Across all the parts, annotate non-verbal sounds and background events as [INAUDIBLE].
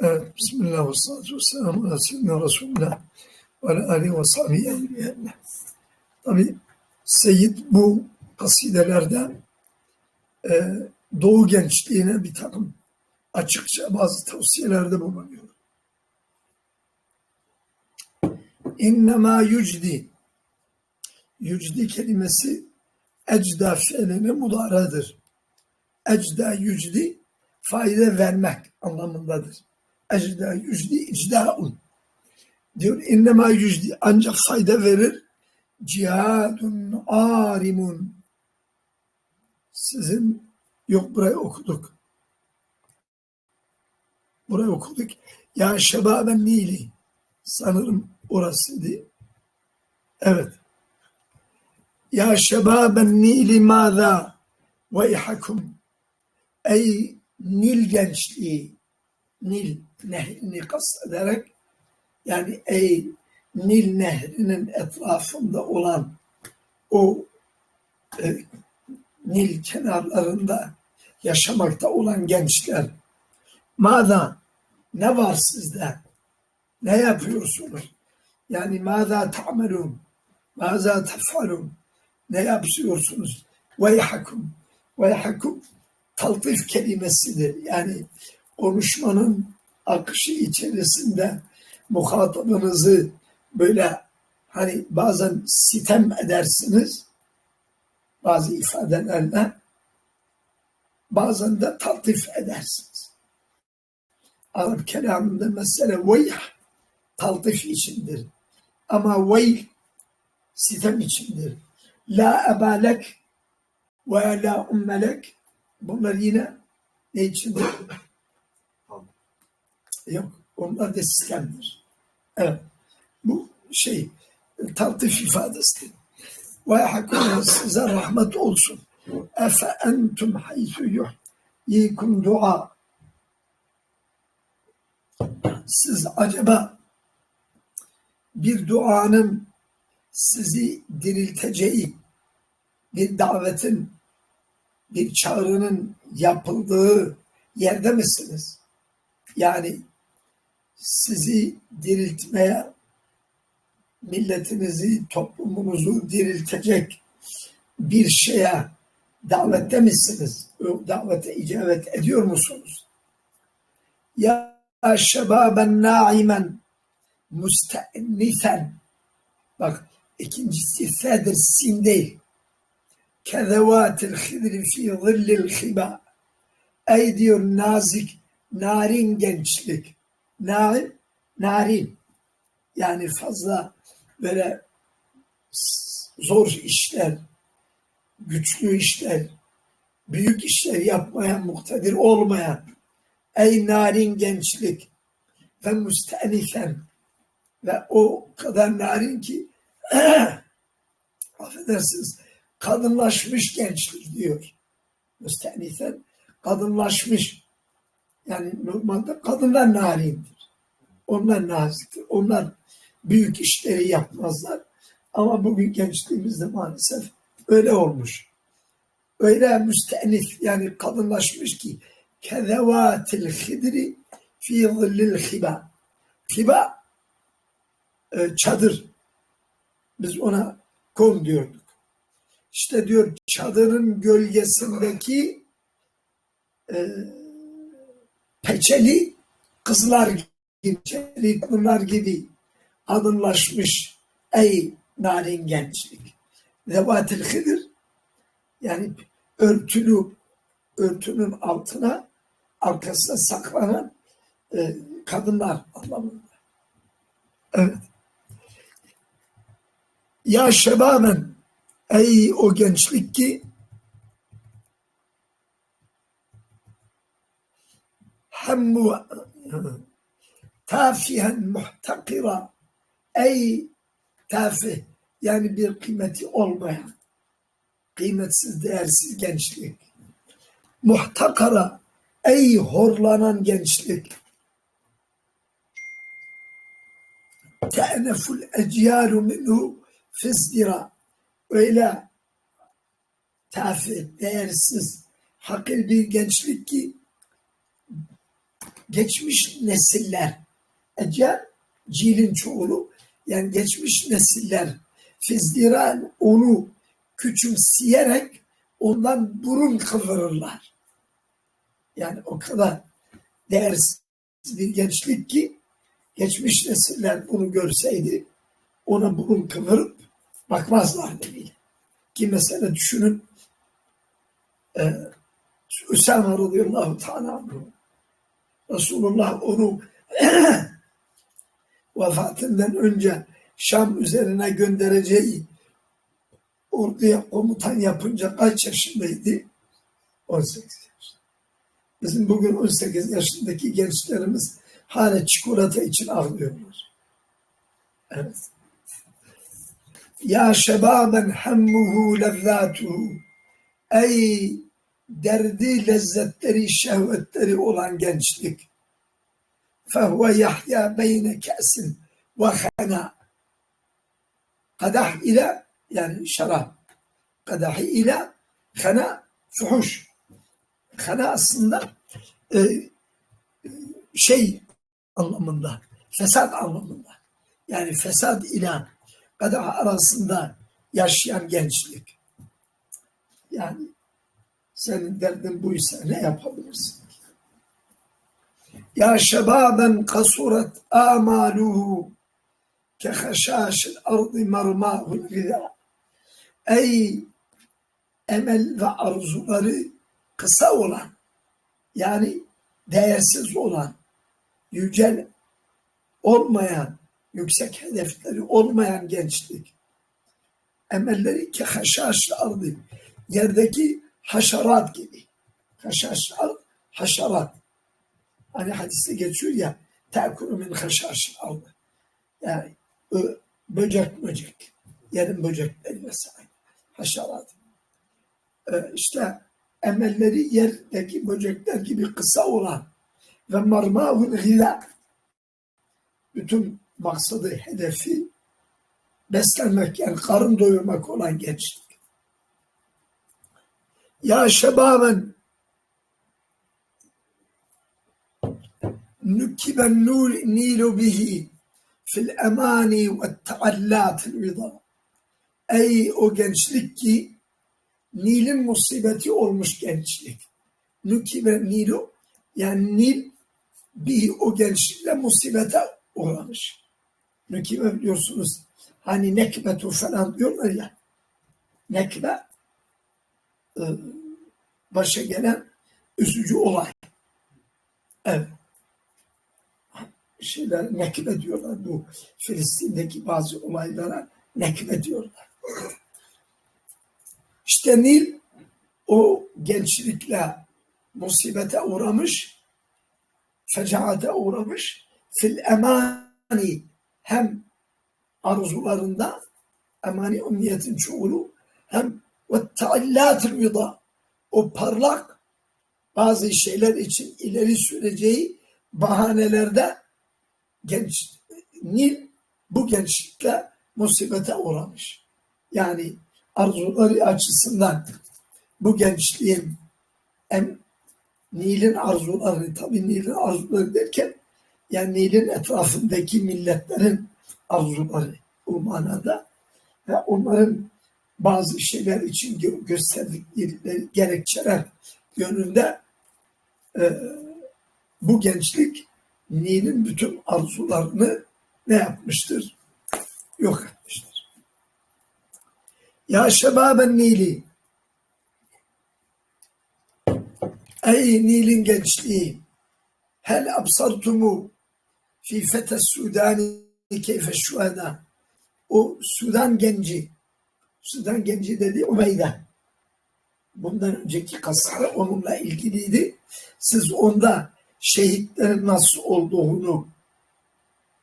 Evet, Bismillah ve salatu ve selamu ala seyyidina Resulullah ve ala alihi ve sahbihi ecmaîn. Tabi Seyyid bu kasidelerde e, Doğu gençliğine bir takım açıkça bazı tavsiyelerde bulunuyor. İnnemâ yücdi yücdi kelimesi ecda fiiline mudaradır. Ecda yücdi fayda vermek anlamındadır. Ecda yücdi icdaun. Diyor innema yücdi ancak fayda verir. Cihadun arimun. Sizin yok burayı okuduk. Burayı okuduk. Ya şebaben nili. Sanırım orasıydı. Evet. Ya şebaben nili mâzâ veyhakum. Ey Nil gençliği, Nil nehrini kastederek yani ey Nil nehrinin etrafında olan o e, Nil kenarlarında yaşamakta olan gençler mada ne var sizde? Ne yapıyorsunuz? Yani mada ta'melun? Maza tefalun? Ne yapıyorsunuz? Veyhakum. Veyhakum taltif kelimesidir. Yani konuşmanın akışı içerisinde muhatabınızı böyle hani bazen sitem edersiniz bazı ifadelerle bazen de taltif edersiniz. Arap kelamında mesele veyh taltif içindir. Ama veyl sitem içindir. La ebalek ve la ummelek Bunlar yine ne içindir? Yok. Onlar da sistemdir. Evet. Bu şey taltif ifadesidir. Ve hakkına size rahmet olsun. Efe entum haythu yuhyikum dua. Siz acaba bir duanın sizi dirilteceği, bir davetin bir çağrının yapıldığı yerde misiniz? Yani sizi diriltmeye, milletinizi, toplumunuzu diriltecek bir şeye davette misiniz? O davete icabet ediyor musunuz? Ya şebaben naimen müstennifen bak ikincisi fedir sin değil kezevatil hidri fi zillil hiba. Ey diyor nazik, narin gençlik. Narin. Yani fazla böyle zor işler, güçlü işler, büyük işler yapmaya muktedir olmayan ey narin gençlik ve müstenifen ve o kadar narin ki [CLEARS THROAT] affedersiniz kadınlaşmış gençlik diyor. Müstenisen kadınlaşmış. Yani normalde kadınlar narindir. Onlar naziktir. Onlar büyük işleri yapmazlar. Ama bugün gençliğimizde maalesef öyle olmuş. Öyle müstenif yani kadınlaşmış ki kezevatil hidri fi zillil hiba. Hiba e, çadır. Biz ona kom diyorduk işte diyor çadırın gölgesindeki e, peçeli kızlar gibi, peçeli kızlar gibi adınlaşmış ey narin gençlik. Zevatil hidir yani örtülü örtünün altına arkasına saklanan e, kadınlar anlamında. Evet. Ya şebaben Ey o gençlik ki hemmu tafihen muhtakira ey tafih yani bir kıymeti olmayan kıymetsiz değersiz gençlik. Muhtakara ey horlanan gençlik. Te'neful ecyaru minhu fizdira öyle tafi, değersiz, hakir bir gençlik ki geçmiş nesiller, ecel cilin çoğulu, yani geçmiş nesiller fizdiran onu küçümseyerek ondan burun kıvırırlar. Yani o kadar değersiz bir gençlik ki geçmiş nesiller bunu görseydi ona burun kıvırıp bakmazlardı bile. Ki mesela düşünün e, Üsame radıyallahu ta'ala Resulullah onu [CLEARS THROAT] vefatından önce Şam üzerine göndereceği orduya komutan yapınca kaç yaşındaydı? 18 yaşında. Bizim bugün 18 yaşındaki gençlerimiz hala çikolata için ağlıyorlar. Evet. Ya şebaben hemmuhu lezzatuhu Ey derdi lezzetleri, şehvetleri olan gençlik. Yahya beyne kesin ve hana. Kadah ile yani şarap. Kadahi ile hana fuhuş. Hana aslında e, şey anlamında, fesat anlamında. Yani fesat ile kadah arasında yaşayan gençlik. Yani senin derdin buysa ne yapabilirsin? Ya şebaben kasuret amaluhu ke haşhaşil ardı marmahul gıda. Ey emel ve arzuları kısa olan yani değersiz olan yücel olmayan yüksek hedefleri olmayan gençlik emelleri ki haşhaşil ardı yerdeki haşerat gibi. Haşhaşlar, haşerat. Hani hadiste geçiyor ya te'kulu min haşhaşil ardı. Yani böcek böcek. Yerin böcekleri vesaire. Haşerat. İşte emelleri yerdeki böcekler gibi kısa olan ve marmahul gıda bütün maksadı, hedefi beslenmek yani karın doyurmak olan gençlik. يا شبابا نكب النيل به في الأماني والتعلات الوضاء Ey o gençlik ki Nil'in musibeti olmuş gençlik. Nükibe Nilu yani Nil bir o gençlikle musibete uğramış. Nükibe biliyorsunuz hani nekbetu falan diyorlar ya. Nekbe e, başa gelen üzücü olay. Evet. Şeyler nekbe diyorlar bu Filistin'deki bazı olaylara nekbe diyorlar. İşte Nil o gençlikle musibete uğramış, fecaate uğramış, fil emani hem arzularında emani umniyetin çoğulu hem ve taallatül vida o parlak bazı şeyler için ileri süreceği bahanelerde genç Nil bu gençlikle musibete uğramış. Yani arzuları açısından bu gençliğin hem Nil'in arzuları, tabii Nil'in arzuları derken yani Nil'in etrafındaki milletlerin arzuları bu manada ve onların bazı şeyler için gö gösterdikleri gerekçeler yönünde e, bu gençlik Nil'in bütün arzularını ne yapmıştır? Yok etmiştir. Ya şebaben Nil'i Ey Nil'in gençliği hel absartumu fi fetes Sudani keyfe şuhada o Sudan genci Sudan genci dedi Umeyde. Bundan önceki kasıda onunla ilgiliydi. Siz onda şehitlerin nasıl olduğunu,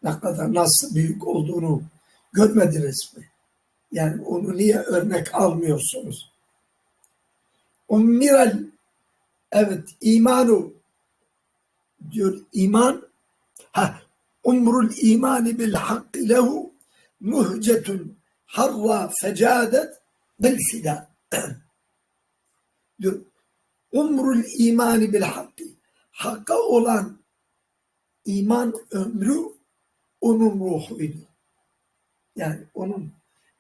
ne kadar nasıl büyük olduğunu görmediniz mi? Yani onu niye örnek almıyorsunuz? Ummiral evet imanu diyor iman ha umrul imani bil hakkı lehu muhcetun harra fecadet bil fida. [CLEARS THROAT] diyor. Umrul imani bil hakkı. Hakka olan iman ömrü onun ruhuydu. Yani onun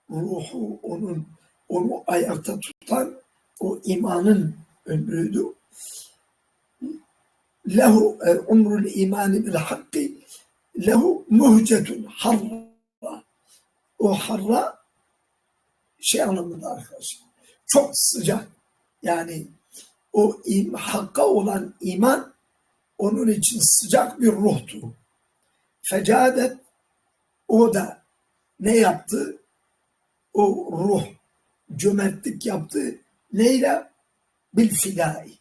ruhu, onun onu ayakta tutan o imanın ömrüydü. Lehu e, umrul imani bil hakkı lehu muhcetun harra. O harra şey anlamında arkadaşlar. Çok sıcak. Yani o im, hakka olan iman onun için sıcak bir ruhtu. Fecadet o da ne yaptı? O ruh cömertlik yaptı. Neyle? Bil fidai.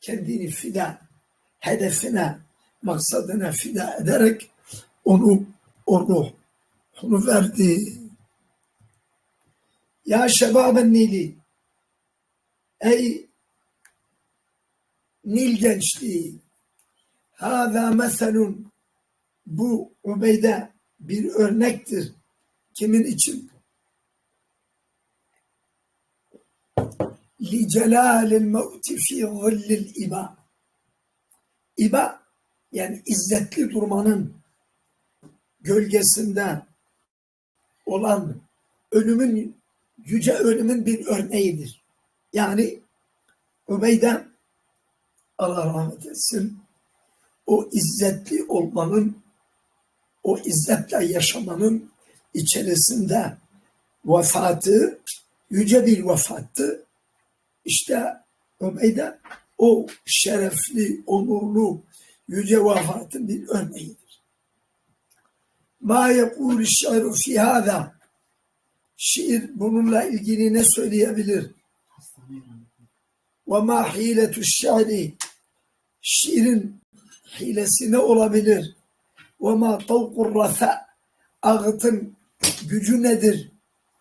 Kendini fida, hedefine, maksadına fida ederek onu, o ruh, onu verdi. Ya şebaben Nili. Ey Nil gençliği. Hâzâ meselun. Bu Ubeyde bir örnektir. Kimin için? Li celalil mevti fi zillil iba. İba yani izzetli durmanın gölgesinde olan ölümün yüce ölümün bir örneğidir. Yani Ubeyde Allah rahmet etsin o izzetli olmanın o izzetle yaşamanın içerisinde vefatı yüce bir vefattı. İşte Ubeyde o şerefli, onurlu, yüce vefatın bir örneğidir. Ma yekûl şiiru fi hâzâ Şiir bununla ilgili ne söyleyebilir? Ve ma hiletu şiiri Şiirin hilesi ne olabilir? Ve ma tavkur rafa Ağıtın gücü nedir?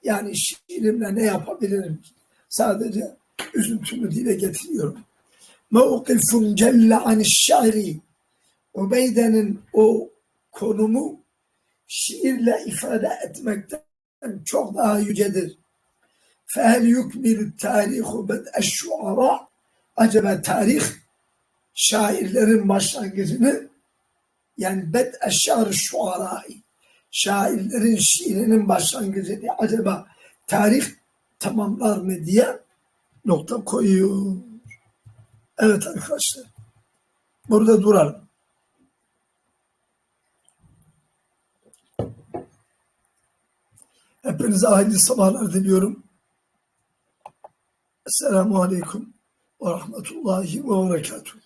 Yani şiirimle ne yapabilirim? Sadece üzüntümü dile getiriyorum. Mevkifun celle anişşari Ubeyde'nin o konumu şiirle ifade etmekten çok daha yücedir. Fehel yukmilu tarihu bed'eşşuara Acaba tarih şairlerin başlangıcını yani bed'eşşar şuarai şairlerin şiirinin başlangıcını acaba tarih tamamlar mı diye nokta koyuyor. Evet arkadaşlar. Burada duralım. Hepinize hayırlı sabahlar diliyorum. Esselamu Aleyküm ve Rahmetullahi ve Berekatuhu.